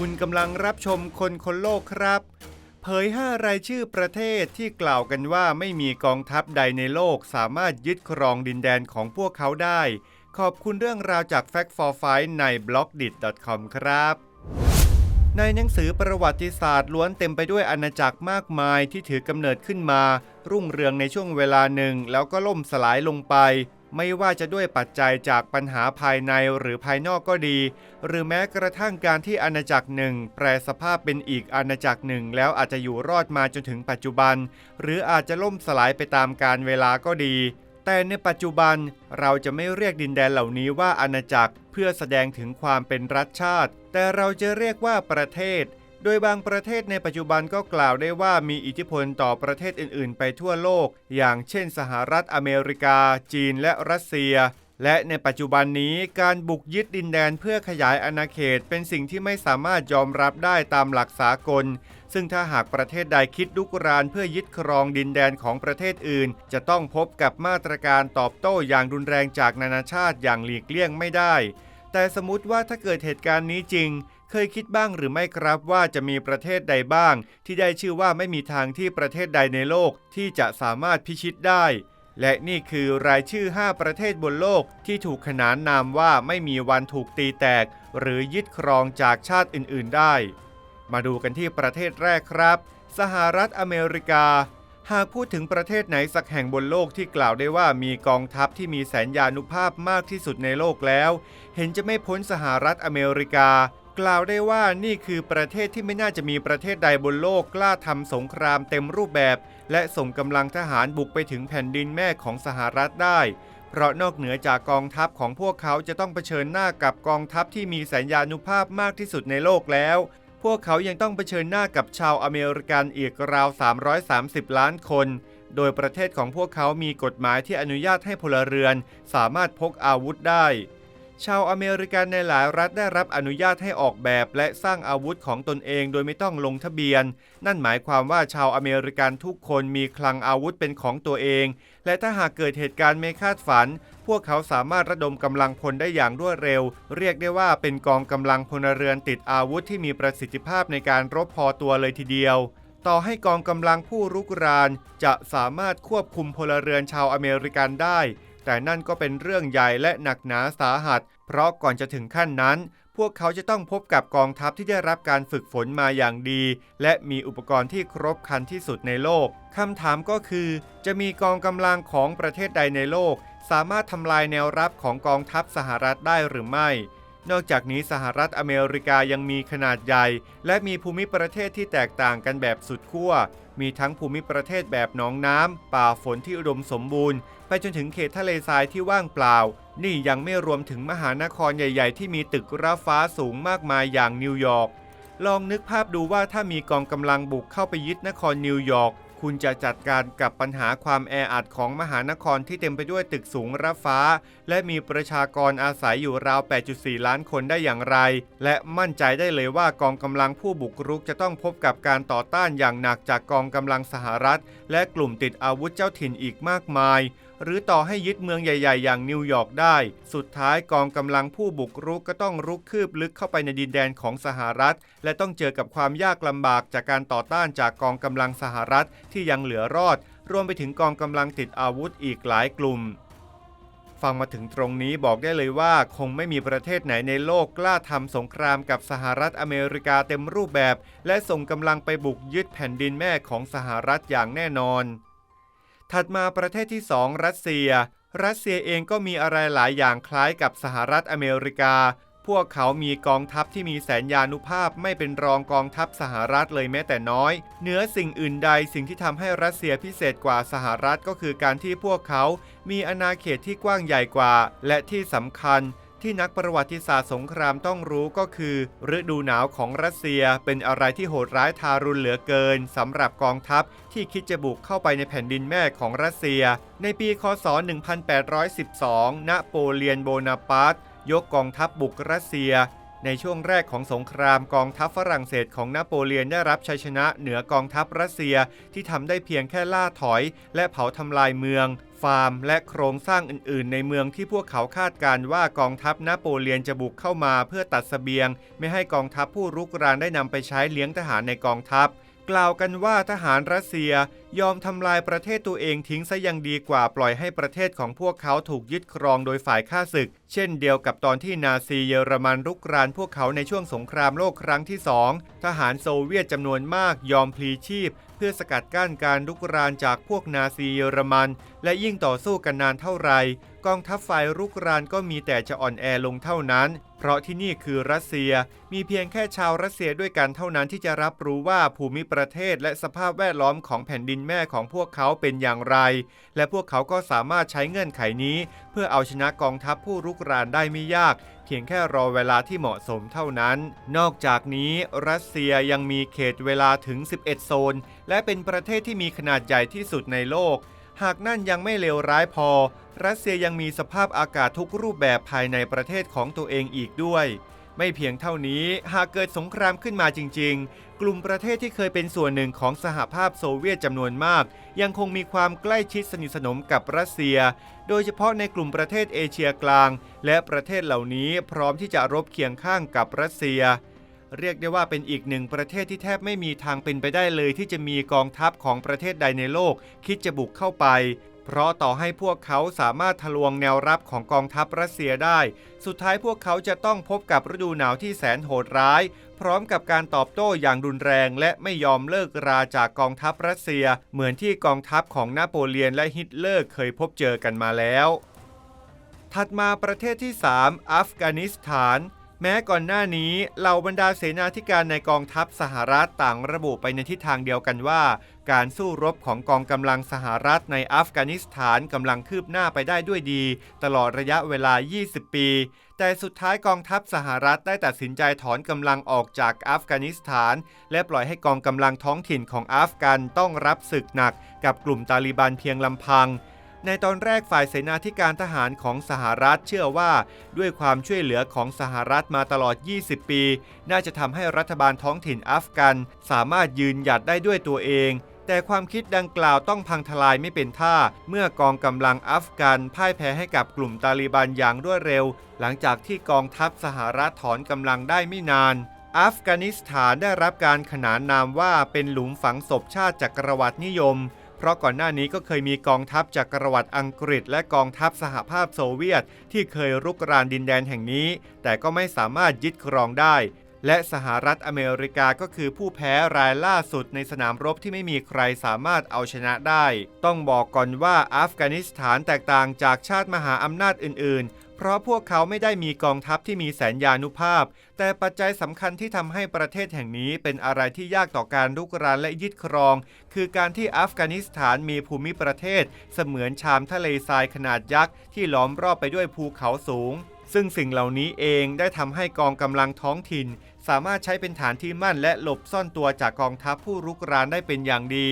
คุณกำลังรับชมคนคนโลกครับ เผย 5 รายชื่อประเทศที่กล่าวกันว่าไม่มีกองทัพใดในโลกสามารถยึดครองดินแดนของพวกเขาได้ ขอบคุณเรื่องราวจาก Fact for Fight ใน b l o g d i t c o m ครับ ในหนังสือประวัติศาสตร์ล้วนเต็มไปด้วยอาณาจักรมากมายที่ถือกำเนิดขึ้นมา รุ่งเรืองในช่วงเวลาหนึ่งแล้วก็ล่มสลายลงไป ไม่ว่าจะด้วยปัจจัยจากปัญหาภายในหรือภายนอกก็ดี หรือแม้กระทั่งการที่อาณาจักรหนึ่ง แปรสภาพเป็นอีกอาณาจักรหนึ่ง แล้วอาจจะอยู่รอดมาจนถึงปัจจุบัน หรืออาจจะล่มสลายไปตามกาลเวลาก็ดี แต่ในปัจจุบันเราจะไม่เรียกดินแดนเหล่านี้ว่าอาณาจักร เพื่อแสดงถึงความเป็นรัฐชาติ แต่เราจะเรียกว่าประเทศ โดยบางประเทศในปัจจุบันก็กล่าวได้ว่ามีอิทธิพลต่อประเทศอื่น ๆ ไปทั่วโลก อย่างเช่น สหรัฐอเมริกา จีนและรัสเซีย และในปัจจุบันนี้การบุกยึดดินแดนเพื่อขยายอาณาเขตเป็นสิ่งที่ไม่สามารถยอมรับได้ตามหลักสากล ซึ่งถ้าหากประเทศใดคิดลุกรานเพื่อยึดครองดินแดนของประเทศอื่น จะต้องพบกับมาตรการตอบโต้อย่างรุนแรงจากนานาชาติอย่างหลีกเลี่ยงไม่ได้ แต่สมมติว่าถ้าเกิดเหตุการณ์นี้จริง เคยคิดบ้างหรือไม่ครับว่าจะมีประเทศใดบ้าง ที่ได้ชื่อว่าไม่มีทางที่ประเทศใดในโลกที่จะสามารถพิชิตได้ และนี่คือรายชื่อ 5 ประเทศบนโลกที่ถูกขนานนามว่าไม่มีวันถูกตีแตก หรือยึดครองจากชาติอื่น ๆ ได้ มาดูกันที่ประเทศแรกครับ สหรัฐอเมริกา หากพูดถึงประเทศไหนสักแห่งบนโลกที่กล่าวได้ว่ามีกองทัพที่มีแสนยานุภาพมากที่สุดในโลกแล้ว เห็นจะไม่พ้นสหรัฐอเมริกา กล่าวได้ว่านี่คือประเทศที่ไม่น่าจะมีประเทศใดบนโลกกล้าทำสงครามเต็มรูปแบบ และส่งกำลังทหารบุกไปถึงแผ่นดินแม่ของสหรัฐได้ เพราะนอกเหนือจากกองทัพของพวกเขาจะต้องเผชิญหน้ากับกองทัพที่มีแสนยานุภาพมากที่สุดในโลกแล้ว พวกเขายังต้องเผชิญหน้ากับชาวอเมริกันอีกราว 330 ล้านคน โดยประเทศของพวกเขามีกฎหมายที่อนุญาตให้พลเรือน สามารถพกอาวุธได้ ชาวอเมริกันในหลายรัฐได้รับอนุญาตให้ออกแบบและสร้างอาวุธของตนเองโดยไม่ต้องลงทะเบียน นั่นหมายความว่าชาวอเมริกันทุกคนมีคลังอาวุธเป็นของตัวเอง และถ้าหากเกิดเหตุการณ์ไม่คาดฝัน พวกเขาสามารถระดมกำลังพลได้อย่างรวดเร็ว เรียกได้ว่าเป็นกองกำลังพลเรือนติดอาวุธที่มีประสิทธิภาพในการรบพอตัวเลยทีเดียวต่อให้กองกำลังผู้รุกราน จะสามารถควบคุมพลเรือนชาวอเมริกันได้ แต่นั่นก็เป็นเรื่องใหญ่และหนักหนาสาหัส เพราะก่อนจะถึงขั้นนั้น พวกเขาจะต้องพบกับกองทัพที่ได้รับการฝึกฝนมาอย่างดี และมีอุปกรณ์ที่ครบครันที่สุดในโลกคำถามก็คือ จะมีกองกำลังของประเทศใดในโลก สามารถทำลายแนวรับของกองทัพสหรัฐได้หรือไม่ นอกจากนี้สหรัฐอเมริกายังมีขนาดใหญ่ และมีภูมิประเทศที่แตกต่างกันแบบสุดขั้ว มีทั้งภูมิประเทศแบบหนองน้ำ ป่าฝนที่อุดมสมบูรณ์ ไปจนถึงเขตทะเลทรายที่ว่างเปล่า นี่ยังไม่รวมถึงมหานครใหญ่ ๆ ที่มีตึกระฟ้าสูงมากมายอย่างนิวยอร์ก ลองนึกภาพดูว่าถ้ามีกองกำลังบุกเข้าไปยึดนครนิวยอร์ก คุณจะจัดการกับปัญหาความแออัดของมหานครที่เต็มไปด้วยตึกสูงระฟ้า และมีประชากรอาศัยอยู่ราว 8.4 ล้านคนได้อย่างไร และมั่นใจได้เลยว่ากองกำลังผู้บุกรุกจะต้องพบกับการต่อต้านอย่างหนักจากกองกำลังสหรัฐ และกลุ่มติดอาวุธเจ้าถิ่นอีกมากมายหรือต่อให้ยึดเมืองใหญ่ ๆ อย่างนิวยอร์กได้ สุดท้ายกองกำลังผู้บุกรุกก็ต้องรุกคืบลึกเข้าไปในดินแดนของสหรัฐ และต้องเจอกับความยากลำบากจากการต่อต้านจากกองกำลังสหรัฐที่ยังเหลือรอด รวมไปถึงกองกำลังติดอาวุธอีกหลายกลุ่ม ฟังมาถึงตรงนี้บอกได้เลยว่า คงไม่มีประเทศไหนในโลกกล้าทำสงครามกับสหรัฐอเมริกาเต็มรูปแบบ และส่งกำลังไปบุกยึดแผ่นดินแม่ของสหรัฐอย่างแน่นอน ถัดมาประเทศที่ 2 รัสเซีย รัสเซียเองก็มีอะไรหลายอย่างคล้ายกับสหรัฐอเมริกา พวกเขามีกองทัพที่มีแสนยานุภาพไม่เป็นรองกองทัพสหรัฐเลยแม้แต่น้อย เหนือสิ่งอื่นใดสิ่งที่ทำให้รัสเซียพิเศษกว่าสหรัฐก็คือการที่พวกเขา มีอาณาเขตที่กว้างใหญ่กว่า และที่สำคัญ ที่นักประวัติศาสตร์สงครามต้องรู้ก็คือ ฤดูหนาวของรัสเซียเป็นอะไรที่โหดร้ายทารุณเหลือเกินสำหรับกองทัพที่คิดจะบุกเข้าไปในแผ่นดินแม่ของรัสเซีย ในปีคศ 1812 ณ โปเลียนโบนาปาร์ตยกกองทัพบุกรัสเซีย ในช่วงแรกของสงครามกองทัพฝรั่งเศสของนโปเลียนได้รับชัยชนะเหนือกองทัพรัสเซียที่ทำได้เพียงแค่ล่าถอย และเผาทำลายเมือง ฟาร์ม และโครงสร้างอื่น ๆ ในเมืองที่พวกเขาคาดการว่ากองทัพนโปเลียนจะบุกเข้ามาเพื่อตัดเสบียง ไม่ให้กองทัพผู้รุกรานได้นำไปใช้เลี้ยงทหารในกองทัพ กล่าวกันว่าทหารรัสเซียยอมทำลายประเทศตัวเองทิ้งซะยังดีกว่าปล่อยให้ประเทศของพวกเขาถูกยึดครองโดยฝ่ายข้าศึก เช่นเดียวกับตอนที่นาซีเยอรมันรุกรานพวกเขาในช่วงสงครามโลกครั้งที่สองทหารโซเวียตจำนวนมากยอมพลีชีพเพื่อสกัดกั้นการรุกรานจากพวกนาซีเยอรมัน และยิ่งต่อสู้กันนานเท่าไร กองทัพฝ่ายรุกรานก็มีแต่จะอ่อนแอลงเท่านั้น เพราะที่นี่คือรัสเซีย มีเพียงแค่ชาวรัสเซียด้วยกันเท่านั้นที่จะรับรู้ว่าภูมิประเทศและสภาพแวดล้อมของแผ่นดินแม่ของพวกเขาเป็นอย่างไร และพวกเขาก็สามารถใช้เงื่อนไขนี้ เพื่อเอาชนะกองทัพผู้รุกรานได้ไม่ยากเพียงแค่รอเวลาที่เหมาะสมเท่านั้น นอกจากนี้รัสเซียยังมีเขตเวลาถึง 11 โซน และเป็นประเทศที่มีขนาดใหญ่ที่สุดในโลก หากนั่นยังไม่เลวร้ายพอ รัสเซียยังมีสภาพอากาศทุกรูปแบบภายในประเทศของตัวเองอีกด้วย ไม่เพียงเท่านี้หากเกิดสงครามขึ้นมาจริง ๆ กลุ่มประเทศที่เคยเป็นส่วนหนึ่งของสหภาพโซเวียตจำนวนมาก ยังคงมีความใกล้ชิดสนิทสนมกับรัสเซีย โดยเฉพาะในกลุ่มประเทศเอเชียกลาง และประเทศเหล่านี้พร้อมที่จะรบเคียงข้างกับรัสเซีย เรียกได้ว่าเป็นอีกหนึ่งประเทศที่แทบไม่มีทางเป็นไปได้เลย ที่จะมีกองทัพของประเทศใดในโลก คิดจะบุกเข้าไป เพราะต่อให้พวกเขาสามารถทะลวงแนวรับของกองทัพรัสเซียได้ สุดท้ายพวกเขาจะต้องพบกับฤดูหนาวที่แสนโหดร้าย พร้อมกับการตอบโต้อย่างรุนแรง และไม่ยอมเลิกราจากกองทัพรัสเซีย เหมือนที่กองทัพของนโปเลียนและฮิตเลอร์เคยพบเจอกันมาแล้ว ถัดมาประเทศที่ 3 อัฟกานิสถาน แม้ก่อนหน้านี้เหล่าบรรดาเสนาธิการในกองทัพสหรัฐต่างระบุไปในทิศทางเดียวกันว่า การสู้รบของกองกำลังสหรัฐในอัฟกานิสถานกำลังคืบหน้าไปได้ด้วยดี ตลอดระยะเวลา 20 ปี แต่สุดท้ายกองทัพสหรัฐได้ตัดสินใจถอนกำลังออกจากอัฟกานิสถาน และปล่อยให้กองกำลังท้องถิ่นของอัฟกันต้องรับศึกหนัก กับกลุ่มตาลิบันเพียงลำพัง ในตอนแรกฝ่ายเสนาธิการทหารของสหรัฐเชื่อว่า ด้วยความช่วยเหลือของสหรัฐมาตลอด 20 ปี น่าจะทำให้รัฐบาลท้องถิ่นอัฟกันสามารถยืนหยัดได้ด้วยตัวเอง แต่ความคิดดังกล่าวต้องพังทลายไม่เป็นท่า เมื่อกองกำลังอัฟกันพ่ายแพ้ให้กับกลุ่มตาลิบันอย่างรวดเร็ว หลังจากที่กองทัพสหรัฐถอนกำลังได้ไม่นานอัฟกานิสถานได้รับการขนานนามว่าเป็นหลุมฝังศพชาติจักรวรรดินิยม ราะก่อนหน้านี้ก็เคยมีกองทัพจักรวรรดิอังกฤษ และกองทัพสหภาพโซเวียต ที่เคยรุกรานดินแดนแห่งนี้ แต่ก็ไม่สามารถยึดครองได้ และสหรัฐอเมริกาก็คือผู้แพ้รายล่าสุดในสนามรบที่ไม่มีใครสามารถเอาชนะได้ ต้องบอกก่อนว่าอัฟกานิสถานแตกต่างจากชาติมหาอำนาจอื่นๆ ราะพวกเขาไม่ได้มีกองทัพที่มีแสนยานุภาพ แต่ปัจจัยสำคัญที่ทำให้ประเทศแห่งนี้เป็นอะไรที่ยากต่อการลุกรานและยึดครอง คือการที่อัฟกานิสถานมีภูมิประเทศ เสมือนชามทะเลทรายขนาดยักษ์ที่ล้อมรอบไปด้วยภูเขาสูง ซึ่งสิ่งเหล่านี้เองได้ทำให้กองกำลังท้องถิ่น สามารถใช้เป็นฐานที่มั่นและหลบซ่อนตัวจากกองทัพผู้รุกรานได้เป็นอย่างดี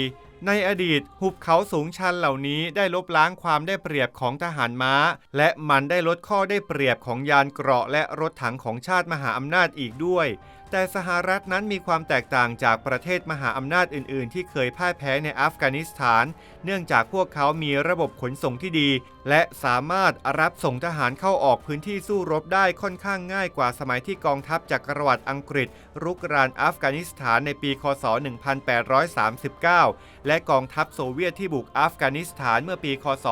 ในอดีตหุบเขาสูงชันเหล่านี้ได้ลบล้างความได้เปรียบของทหารม้า และมันได้ลดข้อได้เปรียบของยานเกราะและรถถังของชาติมหาอำนาจอีกด้วย แต่สหรัฐนั้นมีความแตกต่างจากประเทศมหาอำนาจอื่น ๆ ที่เคยพ่ายแพ้ในอัฟกานิสถาน เนื่องจากพวกเขามีระบบขนส่งที่ดี และสามารถรับส่งทหารเข้าออกพื้นที่สู้รบได้ค่อนข้างง่ายกว่าสมัยที่กองทัพจักรวรรดิอังกฤษ รุกรานอัฟกานิสถานในปี คศ 1839 และกองทัพโซเวียตที่บุกอัฟกานิสถานเมื่อปี คศ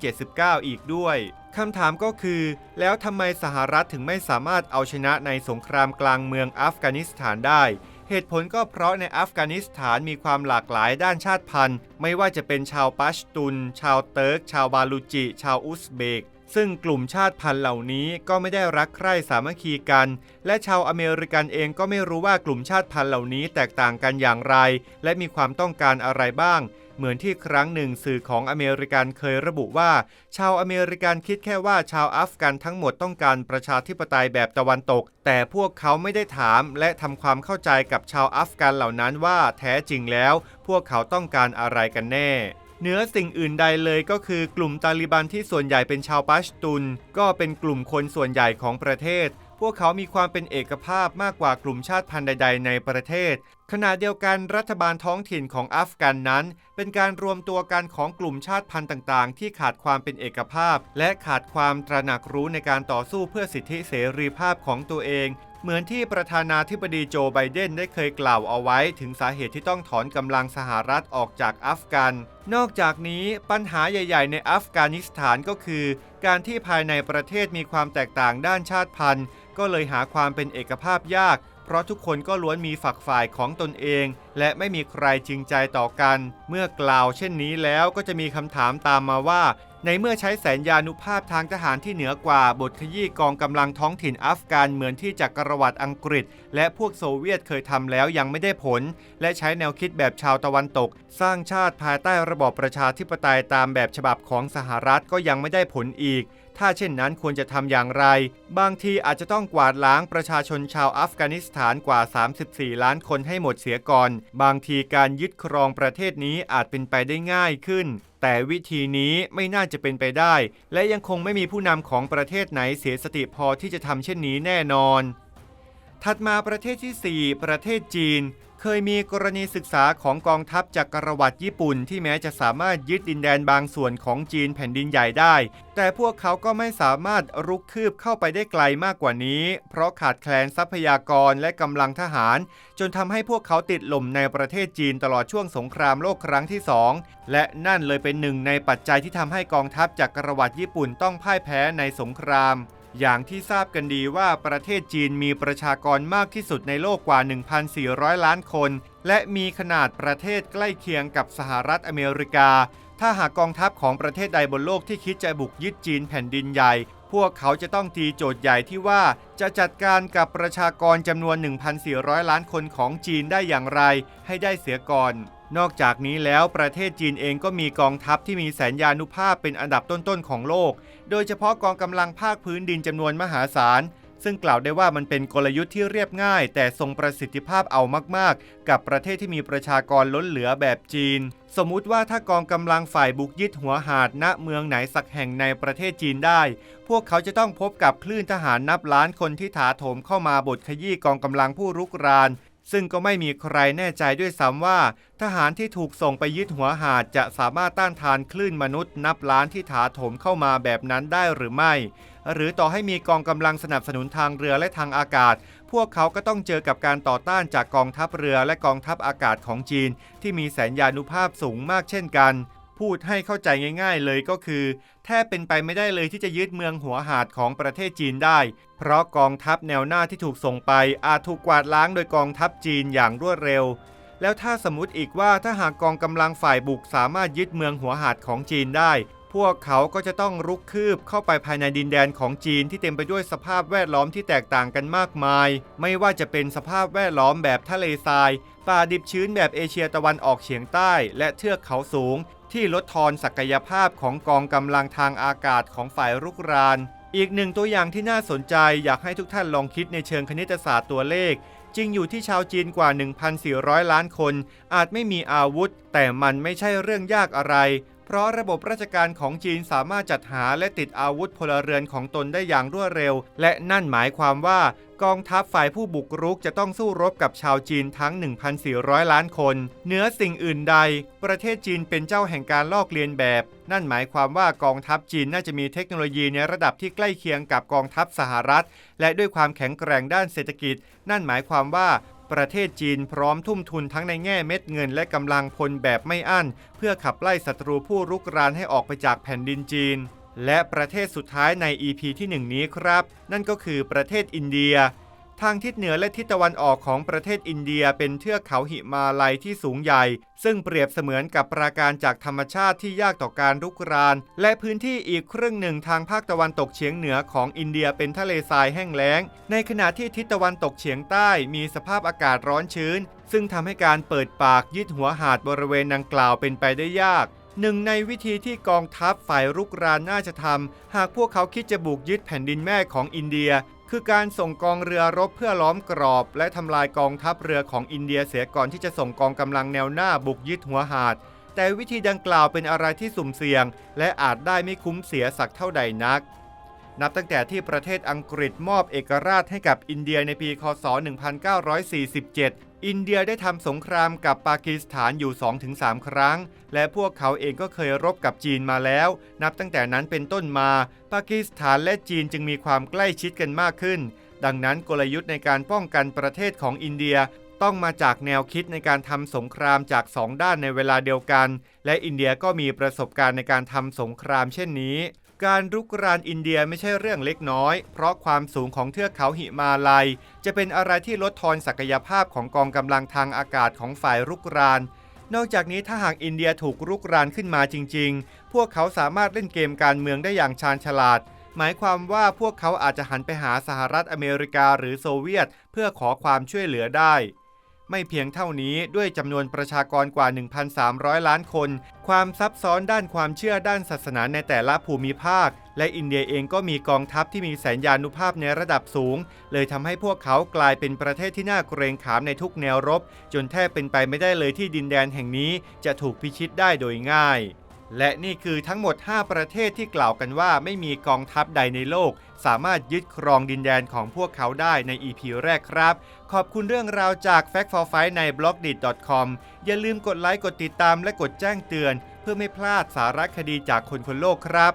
1979 อีกด้วย คำถามก็คือ แล้วทำไมสหรัฐถึงไม่สามารถเอาชนะในสงครามกลางเมืองอัฟกานิสถานได้ เหตุผลก็เพราะในอัฟกานิสถานมีความหลากหลายด้านชาติพันธุ์ ไม่ว่าจะเป็นชาวปัชตุน ชาวเติร์ก ชาวบาลูจิ ชาวอุซเบก ซึ่งกลุ่มชาติพันธุ์เหล่านี้ก็ไม่ได้รักใคร่สามัคคีกัน และชาวอเมริกันเองก็ไม่รู้ว่ากลุ่มชาติพันธุ์เหล่านี้แตกต่างกันอย่างไร และมีความต้องการอะไรบ้าง เหมือนที่ครั้งหนึ่งสื่อของอเมริกันเคยระบุว่า ชาวอเมริกันคิดแค่ว่าชาวอัฟกันทั้งหมดต้องการประชาธิปไตยแบบตะวันตก แต่พวกเขาไม่ได้ถามและทำความเข้าใจกับชาวอัฟกันเหล่านั้นว่าแท้จริงแล้ว พวกเขาต้องการอะไรกันแน่เหนือสิ่งอื่นใดเลยก็คือกลุ่มตาลิบันที่ส่วนใหญ่เป็นชาวปัชตุน ก็เป็นกลุ่มคนส่วนใหญ่ของประเทศ พวกเขามีความเป็นเอกภาพมากกว่ากลุ่มชาติพันธุ์ใด ๆ ในประเทศ ขณะเดียวกันรัฐบาลท้องถิ่นของอัฟกันนั้น เป็นการรวมตัวกันของกลุ่มชาติพันธุ์ต่าง ๆ ที่ขาดความเป็นเอกภาพ และขาดความตระหนักรู้ในการต่อสู้เพื่อสิทธิเสรีภาพของตัวเอง เหมือนที่ประธานาธิบดีโจไบเดนได้เคยกล่าวเอาไว้ถึงสาเหตุที่ต้องถอนกำลังสหรัฐออกจากอัฟกัน นอกจากนี้ปัญหาใหญ่ ๆ ในอัฟกานิสถานก็คือ การที่ภายในประเทศมีความแตกต่างด้านชาติพันธุ์ ก็เลยหาความเป็นเอกภาพยาก เพราะทุกคนก็ล้วนมีฝักฝ่ายของตนเอง และไม่มีใครจริงใจต่อกัน เมื่อกล่าวเช่นนี้แล้วก็จะมีคำถามตามมาว่า ในเมื่อใช้แสนยานุภาพทางทหารที่เหนือกว่าบทขยี้กองกำลังท้องถิ่นอัฟกานเหมือนที่จักรวรรดิอังกฤษ และพวกโซเวียตเคยทำแล้วยังไม่ได้ผล และใช้แนวคิดแบบชาวตะวันตก สร้างชาติภายใต้ระบอบประชาธิปไตยตามแบบฉบับของสหรัฐก็ยังไม่ได้ผลอีกถ้าเช่นนั้นควรจะทำอย่างไร บางทีอาจจะต้องกวาดล้างประชาชนชาวอัฟกานิสถานกว่า 34 ล้านคนให้หมดเสียก่อน บางทีการยึดครองประเทศนี้อาจเป็นไปได้ง่ายขึ้น แต่วิธีนี้ไม่น่าจะเป็นไปได้ และยังคงไม่มีผู้นำของประเทศไหนเสียสติพอที่จะทำเช่นนี้แน่นอน ถัดมาประเทศที่ 4 ประเทศจีน เคยมีกรณีศึกษาของกองทัพจักรวรรดิญี่ปุ่น ที่แม้จะสามารถยึดดินแดนบางส่วนของจีนแผ่นดินใหญ่ได้ แต่พวกเขาก็ไม่สามารถรุกคืบเข้าไปได้ไกลมากกว่านี้ เพราะขาดแคลนทรัพยากรและกำลังทหาร จนทำให้พวกเขาติดหล่มในประเทศจีนตลอดช่วงสงครามโลกครั้งที่สองและนั่นเลยเป็นหนึ่งในปัจจัยที่ทำให้กองทัพจักรวรรดิญี่ปุ่นต้องพ่ายแพ้ในสงคราม อย่างที่ทราบกันดีว่าประเทศจีนมีประชากรมากที่สุดในโลกกว่า 1,400 ล้านคน และมีขนาดประเทศใกล้เคียงกับสหรัฐอเมริกา ถ้าหากกองทัพของประเทศใดบนโลกที่คิดจะบุกยึดจีนแผ่นดินใหญ่ พวกเขาจะต้องตีโจทย์ใหญ่ที่ว่าจะจัดการกับประชากรจำนวน 1,400 ล้านคนของจีนได้อย่างไร ให้ได้เสียก่อนนอกจากนี้แล้วประเทศจีนเองก็มีกองทัพที่มีแสนยานุภาพเป็นอันดับต้นๆของโลก โดยเฉพาะกองกำลังภาคพื้นดินจำนวนมหาศาล ซึ่งกล่าวได้ว่ามันเป็นกลยุทธ์ที่เรียบง่าย แต่ทรงประสิทธิภาพเอามากๆ กับประเทศที่มีประชากรล้นเหลือแบบจีน สมมุติว่าถ้ากองกำลังฝ่ายบุกยึดหัวหาดณเมืองไหนสักแห่งในประเทศจีนได้ พวกเขาจะต้องพบกับคลื่นทหารนับล้านคนที่ถาโถมเข้ามาบทขยี้กองกำลังผู้รุกราน ซึ่งก็ไม่มีใครแน่ใจด้วยซ้ำว่า ทหารที่ถูกส่งไปยึดหัวหาดจะสามารถต้านทานคลื่นมนุษย์นับล้านที่ถาโถมเข้ามาแบบนั้นได้หรือไม่ หรือต่อให้มีกองกำลังสนับสนุนทางเรือและทางอากาศ พวกเขาก็ต้องเจอกับการต่อต้านจากกองทัพเรือและกองทัพอากาศของจีน ที่มีแสนยานุภาพสูงมากเช่นกัน พูดให้เข้าใจง่าย ๆ เลยก็คือ แทบเป็นไปไม่ได้เลยที่จะยึดเมืองหัวหาดของประเทศจีนได้ เพราะกองทัพแนวหน้าที่ถูกส่งไปอาจถูกกวาดล้างโดยกองทัพจีนอย่างรวดเร็ว แล้วถ้าสมมติอีกว่าถ้าหากกองกำลังฝ่ายบุกสามารถยึดเมืองหัวหาดของจีนได้ พวกเขาก็จะต้องรุกคืบเข้าไปภายในดินแดนของจีนที่เต็มไปด้วยสภาพแวดล้อมที่แตกต่างกันมากมาย ไม่ว่าจะเป็นสภาพแวดล้อมแบบทะเลทราย ป่าดิบชื้นแบบเอเชียตะวันออกเฉียงใต้ และเทือกเขาสูง ที่ลดทอนศักยภาพของกองกำลังทางอากาศของฝ่ายรุกราน อีกหนึ่งตัวอย่างที่น่าสนใจอยากให้ทุกท่านลองคิดในเชิงคณิตศาสตร์ตัวเลขจริงอยู่ที่ชาวจีนกว่า 1,400 ล้านคน อาจไม่มีอาวุธ แต่มันไม่ใช่เรื่องยากอะไร เพราะระบบราชการของจีนสามารถจัดหาและติดอาวุธพลเรือนของตนได้อย่างรวดเร็ว และนั่นหมายความว่ากองทัพฝ่ายผู้บุกรุกจะต้องสู้รบกับชาวจีนทั้ง 1,400 ล้านคน เหนือสิ่งอื่นใด ประเทศจีนเป็นเจ้าแห่งการลอกเลียนแบบ นั่นหมายความว่ากองทัพจีนน่าจะมีเทคโนโลยีในระดับที่ใกล้เคียงกับกองทัพสหรัฐ และด้วยความแข็งแกร่งด้านเศรษฐกิจ นั่นหมายความว่า ประเทศจีนพร้อมทุ่มทุนทั้งในแง่เม็ดเงินและกำลังพลแบบไม่อั้น เพื่อขับไล่ศัตรูผู้รุกรานให้ออกไปจากแผ่นดินจีน และประเทศสุดท้ายใน EP ที่ 1 นี้ครับ นั่นก็คือประเทศอินเดีย ทางทิศเหนือและทิศตะวันออกของประเทศอินเดียเป็นเทือกเขาหิมาลัยที่สูงใหญ่ ซึ่งเปรียบเสมือนกับปราการจากธรรมชาติที่ยากต่อการรุกราน และพื้นที่อีกครึ่งหนึ่งทางภาคตะวันตกเฉียงเหนือของอินเดียเป็นทะเลทรายแห้งแล้ง ในขณะที่ทิศตะวันตกเฉียงใต้มีสภาพอากาศร้อนชื้น ซึ่งทำให้การเปิดปากยึดหัวหาดบริเวณดังกล่าวเป็นไปได้ยากหนึ่งในวิธีที่กองทัพฝ่ายรุกรานน่าจะทำหากพวกเขาคิดจะบุกยึดแผ่นดินแม่ของอินเดีย คือการส่งกองเรือรบเพื่อล้อมกรอบ และทำลายกองทัพเรือของอินเดียเสียก่อนที่จะส่งกองกำลังแนวหน้าบุกยึดหัวหาด แต่วิธีดังกล่าวเป็นอะไรที่สุ่มเสี่ยง และอาจได้ไม่คุ้มเสียสักเท่าใดนัก นับตั้งแต่ที่ประเทศอังกฤษมอบเอกราชให้กับอินเดียในปี คศ 1947 อินเดียได้ทำสงครามกับปากีสถานอยู่ 2-3 ครั้ง และพวกเขาเองก็เคยรบกับจีนมาแล้ว นับตั้งแต่นั้นเป็นต้นมา ปากีสถานและจีนจึงมีความใกล้ชิดกันมากขึ้น ดังนั้นกลยุทธ์ในการป้องกันประเทศของอินเดียต้องมาจากแนวคิดในการทำสงครามจากสองด้านในเวลาเดียวกัน และอินเดียก็มีประสบการณ์ในการทำสงครามเช่นนี้ การรุกรานอินเดียไม่ใช่เรื่องเล็กน้อย เพราะความสูงของเทือกเขาหิมาลัย จะเป็นอะไรที่ลดทอนศักยภาพของกองกำลังทางอากาศของฝ่ายรุกราน นอกจากนี้ถ้าหากอินเดียถูกรุกรานขึ้นมาจริง ๆ พวกเขาสามารถเล่นเกมการเมืองได้อย่างชาญฉลาด หมายความว่าพวกเขาอาจจะหันไปหาสหรัฐอเมริกาหรือโซเวียต เพื่อขอความช่วยเหลือได้ ไม่เพียงเท่านี้ด้วยจำนวนประชากรกว่า 1,300 ล้านคน ความซับซ้อนด้านความเชื่อด้านศาสนาในแต่ละภูมิภาค และอินเดียเองก็มีกองทัพที่มีแสนยานุภาพในระดับสูง เลยทำให้พวกเขากลายเป็นประเทศที่น่าเกรงขามในทุกแนวรบ จนแทบเป็นไปไม่ได้เลยที่ดินแดนแห่งนี้จะถูกพิชิตได้โดยง่ายและนี่คือทั้งหมด 5 ประเทศที่กล่าวกันว่าไม่มีกองทัพใดในโลก สามารถยึดครองดินแดนของพวกเขาได้ใน EP แรกครับ ขอบคุณเรื่องราวจาก Fact for Fight ใน b l o g d i t c o m อย่าลืมกดไลค์กดติดตามและกดแจ้งเตือน เพื่อไม่พลาดสาระคดีจากคนคนโลกครับ